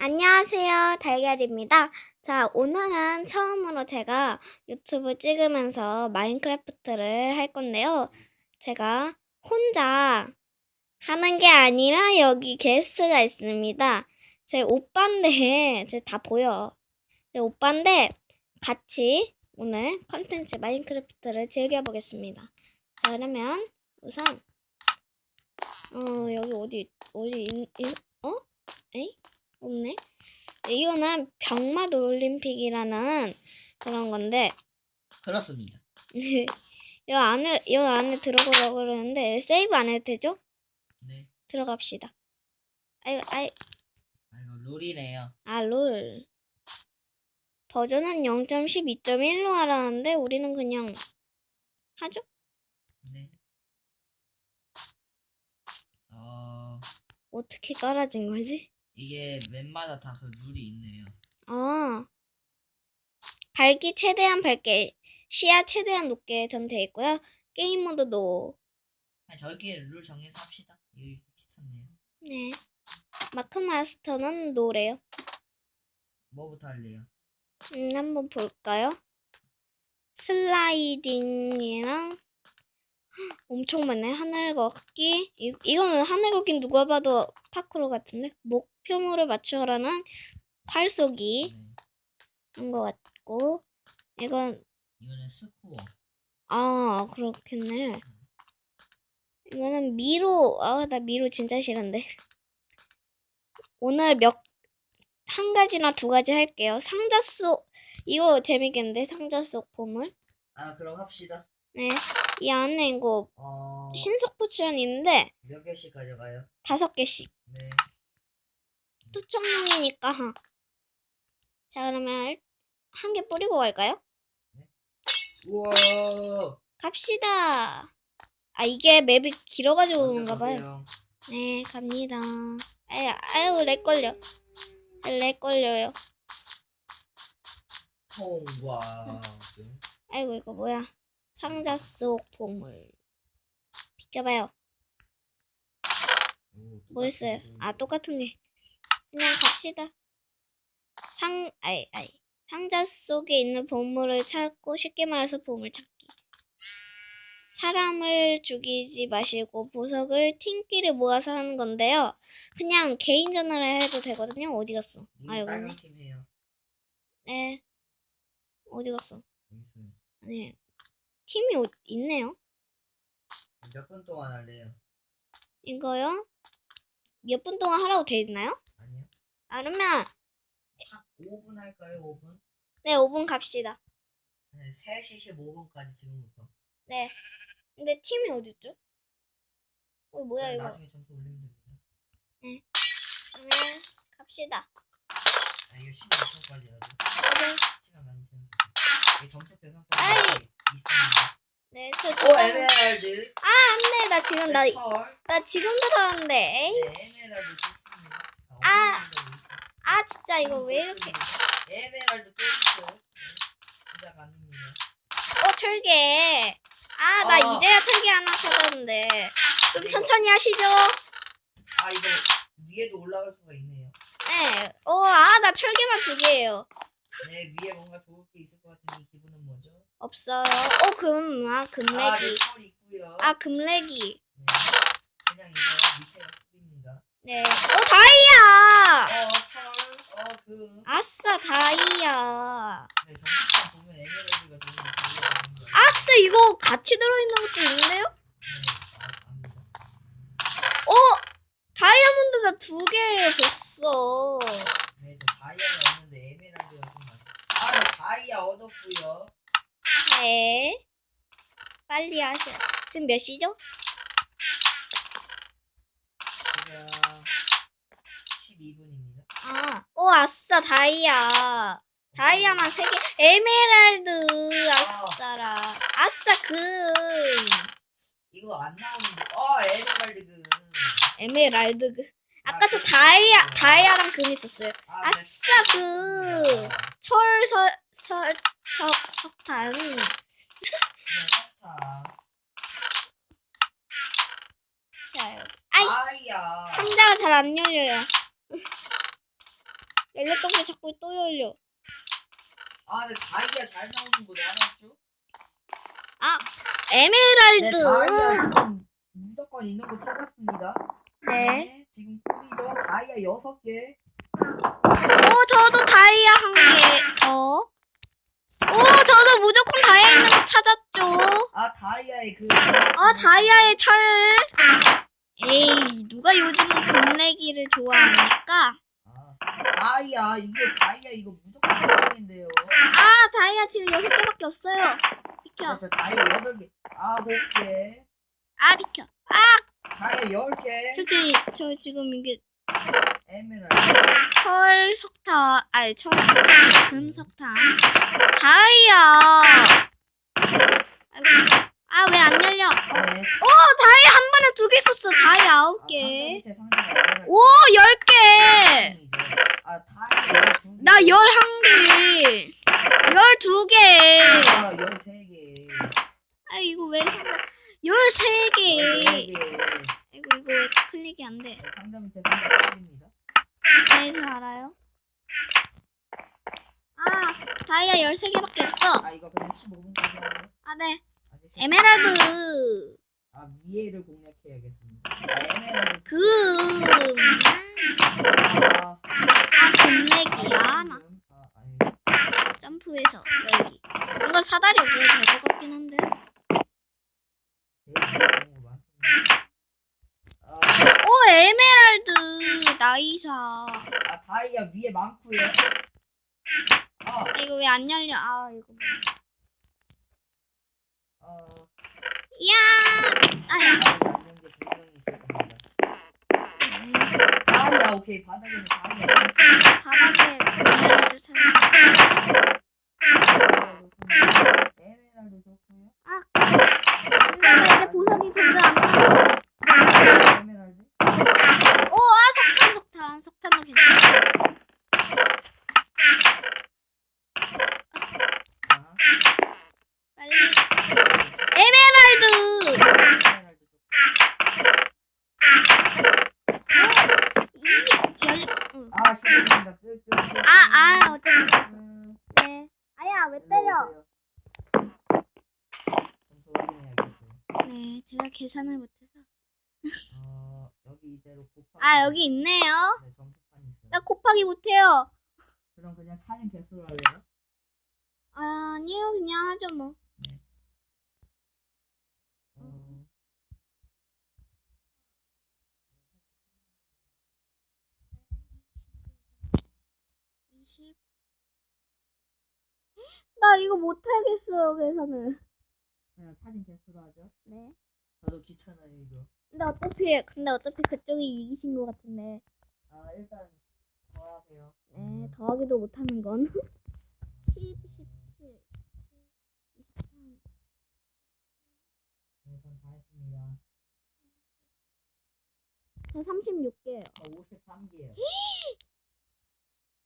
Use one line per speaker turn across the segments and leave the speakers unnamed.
안녕하세요. 달걀입니다. 자, 오늘은 처음으로 제가 유튜브 찍으면서 마인크래프트를 할 건데요. 제가 혼자 하는 게 아니라 여기 게스트가 있습니다. 제 오빠인데, 제 다 보여. 제 오빠인데, 같이 오늘 컨텐츠 마인크래프트를 즐겨보겠습니다. 자, 그러면 우선, 어, 여기 어디, 어디, 있, 있, 어? 에이? 없네. 이거는 병맛 올림픽이라는 그런 건데
그렇습니다.
이 안에 이 안에 들어가려고 그러는데 세이브 안 해도 되죠?
네.
들어갑시다. 아이 아이
아, 이거 룰이네요.
아룰 버전은 0.12.1로 하라는데 우리는 그냥 하죠?
네. 어,
어떻게 깔아진 거지?
이게 맵마다 다 그 룰이 있네요.
아 밝기 최대한 밝게 시야 최대한 높게 전돼 있고요. 게임 모드 노.
아니, 저희끼리 룰 정해서 합시다. 이거 귀찮네요.
네. 마크 마스터는 노래요.
뭐부터 할래요?
음, 한번 볼까요? 슬라이딩이랑 엄청 많네. 하늘 걷기. 이, 이거는 하늘 걷기 누가 봐도 파크로 같은데? 목 표물을 맞추라는 활 쏘기
네.
한것 같고 이건
이거는 스코어.
아 그렇겠네. 이거는 미로 아 나 미로 진짜 싫은데. 오늘 몇 한 가지나 두 가지 할게요. 상자 속 이거 재밌겠는데 상자 속 보물.
아, 그럼 합시다.
네. 이 안에 이거
어,
신속 포션 있는데
몇 개씩 가져가요?
다섯 개씩
네.
투척용이니까. 자 그러면 한 개 뿌리고 갈까요?
우와!
갑시다. 아 이게 맵이 길어가지고 그런가 봐요. 네 갑니다. 아유 아유 렉 걸려. 렉 걸려요.
통과.
아이고 이거 뭐야? 상자 속 보물. 비켜봐요.
오,
뭐 있어요? 아
거.
똑같은 게. 그냥 갑시다. 상 아이 아이 상자 속에 있는 보물을 찾고 쉽게 말해서 보물 찾기. 사람을 죽이지 마시고 보석을 팀끼리 모아서 하는 건데요. 그냥 개인전을 해도 되거든요. 어디 갔어? 아 여기
빨간
있네.
팀 해요.
네. 어디 갔어? 네. 팀이 어- 있네요.
몇 분 동안 할래요?
이거요? 몇 분 동안 하라고 돼 있나요?
아,
그러면
5분 할까요? 5분?
네 5분 갑시다.
네, 3시 15분까지 지금부터.
네. 근데 팀이 어딨죠? 어 뭐야 이거?
나중에 점수 올리면 됩니다.
그러면 갑시다.
아, 이거 16분까지 해야죠.
네.
시간 많이 지났어요. 이 점수 계산
아이!
있습니다.
네, 저
오,
잠깐.
에메랄드.
안돼, 나 지금 나,
네, 철.
나 지금 들어왔는데. 에이,
네, 에메랄드 좋습니다.
아! 아 진짜 이거. 왜 이렇게?
에메랄드. 네, 진짜 가능해요.
어 철개. 아, 나
어.
이제야 철개 하나 찾았는데. 좀
이거-
천천히 하시죠.
아, 이거 위에도 올라갈 수가 있네요.
네. 어, 아, 나 철개만 두 개예요.
네, 위에 뭔가 좋을 게 있을 것 같은데 이 기분은 뭐죠?
없어요. 어, 금, 아,
아, 네. 철 있고요.
아.
네, 그냥 이거 풀입니다.
네. 어, 다이아.
어, 철, 어, 금.
아싸, 다이아.
네, 보면 에메랄드가 좋은.
아싸, 이거 같이 들어있는 것도 있는데요?
네.
어, 다이아몬드가 두 개예요, 벌써.
네, 저 다이아가 없는데 에메랄드가 좀 많아요. 아, 네, 다이아 얻었고요.
네. 빨리 하세요. 지금 몇 시죠?
지금 12분입니다.
아, 오, 아싸, 다이아. 다이아만 세 개. 에메랄드, 아싸라. 아싸, 금.
이거 안 나오는데, 어, 에메랄드 금.
에메랄드 금. 아까 저 다이아, 다이아랑 금 있었어요.
아,
아싸, 금. 철, 서, 서, 석, 석탄.
네, 석탄.
자, 아이,
다이아.
상자가 잘 안 열려요. 열렸던 게 자꾸 또 열려.
아, 근데 다이아 잘 나오는 거 알았죠?
아,
네,
에메랄드.
다이아 지금 무조건 있는 거 찾았습니다.
네.
지금 꿀이죠. 다이아 6개.
오, 저도 다이아 한개 더. 오, 저도 무조건 다이아 있는 거 찾았죠.
아, 다이아의 그.
아, 다이아의 철. 에이, 누가 요즘 금내기를 좋아합니까?
아, 다이아, 이거 다이아, 이거 무조건 3개인데요.
아, 다이아 지금 여섯 개밖에 없어요. 비켜.
저 다이아 8개. 아, 5개.
아, 비켜.
다이아 10개.
저, 지, 저 지금 이게
에메랄드.
철 석탄, 아니 철금 석탄, 다이아. 아, 왜 안 열려?
네.
오, 다이아 한 번에 두개 썼어. 다이아 아홉
아,
개.
에메랄드.
오, 열 개.
아, 다이아 12개.
나 열 한 개. 열 두 개.
아, 13개.
아, 이거 왜? 열세 개.
14개.
이거 이거 왜 클릭이 안 돼?
상자 밑에 상자 꿀입니다.
네, 저 알아요. 아, 다이아 13개밖에 없어.
아, 이거 그냥 15분까지 하죠.
아, 네. 에메랄드.
아, 위에를 공략해야겠습니다. 아, 에메랄드.
금.
아,
아. 나
지금, 아, 아니.
점프해서 열기. 뭔가 사다리 없어도 될것 같긴 한데.
제일 좋은 거 많습니다. 아,
오, 에메랄드. 나이샤. 아,
아, 다이아 위에 많고요. 아,
이거 왜 안 열려? 아, 이거. 뭐야.
어,
이야. 아야.
다이아 있는 게 분명히 있을 겁니다. 다이아, 오케이. 바닥에서.
바닥에 사.
에메랄드 좋고요.
근데 나 이제 보석이 점점 안 나와.
에메랄드.
오, 아, 석탄, 석탄. 석탄도 괜찮아.
아하.
빨리. 에메랄드.
에메랄드 좋고.
이 열. 응.
아, 15분입니다. 끝, 끝, 끝.
아, 아, 어쩌면
끝.
네. 아야, 왜
일로
때려?
오세요. 점수 확인해야겠어요.
네, 제가 계산을 못해서.
어, 여기 이대로 곱하기.
아, 여기 있네요.
네, 점수판이 있어요.
나 곱하기 못해요.
그럼 그냥 차림 개수로 할래요?
아니요, 그냥 하죠 뭐.
어,
20. 나 이거 못하겠어요, 계산을.
그냥 차림 개수로 하죠?
네.
저도 귀찮아요, 이거.
근데 어차피, 근데 어차피 그쪽이 이기신 것 같은데.
아, 일단 더하세요.
네, 더하기도 못하는 건. 10, 17, 17, 23.
네, 전다 했습니다.
저 36개예요.
저 53개요.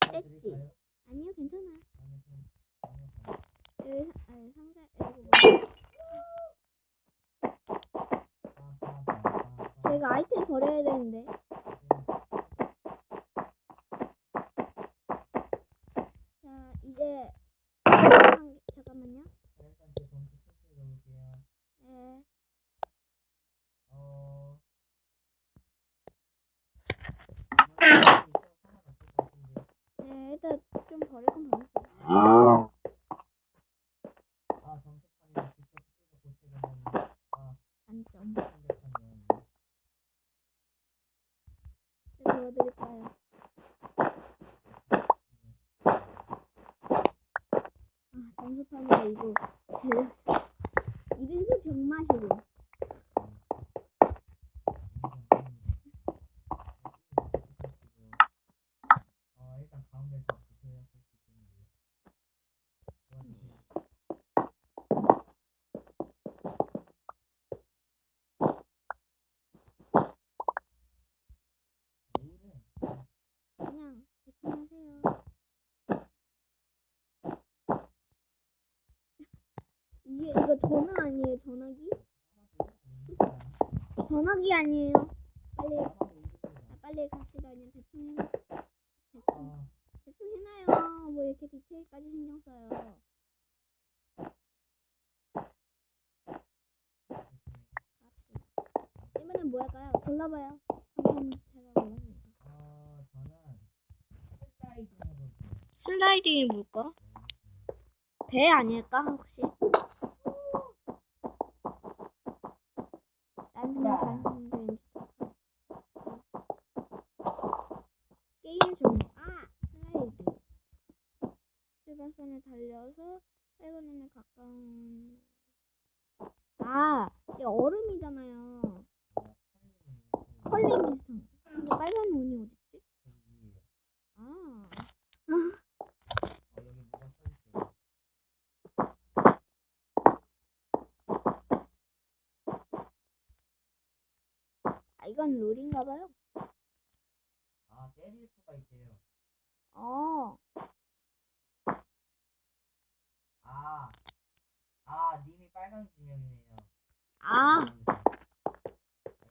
뗐지? 아니요, 괜찮아요.
아,
여기 사, 아니, 상자, 이거 뭐. 저 희가 아이템 버려야 되는데. 자, 이제. 한, 잠깐만요.
일단 제 점수 표시해 놓을게요.
네.
어.
네, 일단 좀 버릴 건 버릴게요.
아, 점수판이 직접 찍어 보시는 거는 아,
단점.
생각하면
제가 보여드릴까요? 아, 점수판에 이거 제 이래서 병맛이고.
어, 일단 가운데서 보세요.
그냥 대충 하세요. 이거 전화 아니에요? 전화기? 전화기 아니에요? 빨리 아, 빨리 갑시다. 그냥 대충 해. 대충 뭐 이렇게 디테일까지 신경 써요. 이번엔 뭐 할까요? 골라봐요. 한번 제가 골라볼게요. 슬라이딩이 뭘까? 배 아닐까 혹시? 난 그냥 가는데 왠지 게임 종류 아 슬라이드 출발선에 달려서 빨간눈에 가까운 아 이게 얼음이잖아요 컬링 비슷한 거 근데 빨간 눈이 어딨지? 아
어, 여기 뭐가 써있어요.
아, 이건 룰인가 봐요.
아, 때릴 수가 있대요.
어,
아, 아, 님이 빨간 진영이네요.
아,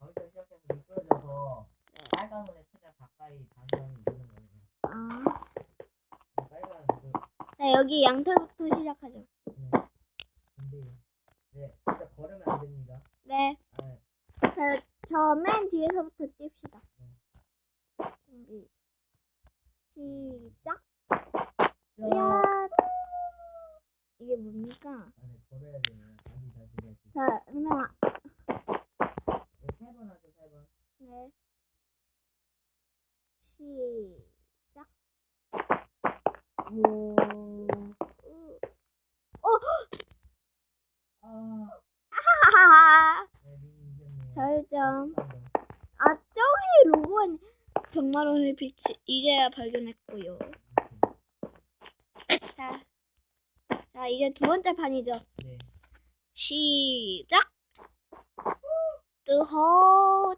거기서 시작해서 미끄러져서
네.
빨간 눈에 최대한 가까이 당선이 되는 거예요.
아.
빨간 그
자, 여기 양털부터 시작하죠.
네. 근데 네, 진짜 걸으면 안 됩니다.
네.
아, 네.
자, 저맨 뒤에서부터 뜁시다. 준비. 시작.
자,
이야. 이게 뭡니까? 자, 그러면, 100만 원의 빛이 이제야 발견했고요. 자, 자 이제 두 번째 판이죠.
네.
시작. 뜨허.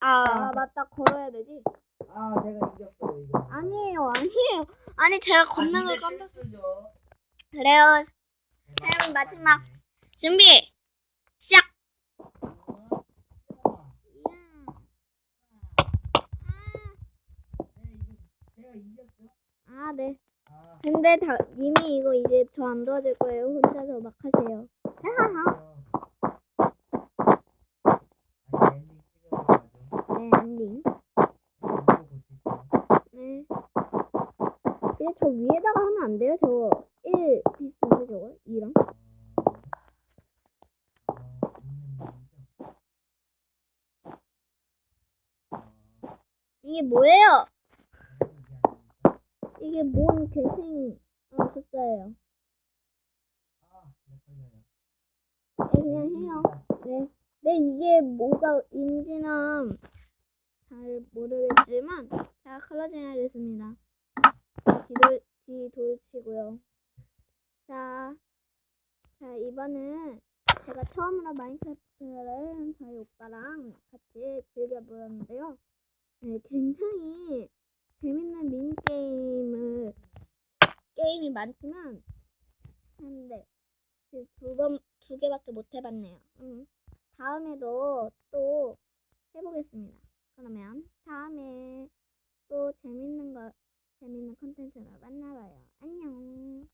아, 아 맞다 걸어야 되지.
아 제가 이겼어 이거.
아니에요 아니에요. 아니 제가 걷는 걸 깜빡. 그래요.
네,
그럼 마지막 준비 시작. 아 네.
아,
근데 다 님이 이거 이제 저 안 도와줄 거예요. 혼자서 막 하세요. 하하하.
아니, 엔딩 찍어야 가죠.
네 엔딩.
이거 보실게요.
네. 근데 저 위에다가 하면 안 돼요? 저 1 비슷한데 저거? 2랑?
어, 어, 있는. 어,
이게 뭐예요?
이게
뭔 괴생 어, 숫자예요.
아,
네, 그냥 해요. 네. 네, 이게 뭐가 인지는 잘 모르겠지만 자, 클로징 하겠습니다. 뒤돌, 뒤돌치고요. 자, 자, 이번은 제가 처음으로 마인크래프트를 저희 오빠랑 같이 즐겨보았는데요. 네, 굉장히 재밌는 미니게임을, 게임이 많지만, 근데 두 번, 두 개밖에 못 해봤네요. 음, 다음에도 또 해보겠습니다. 그러면 다음에 또 재밌는 거, 재밌는 컨텐츠로 만나봐요. 안녕.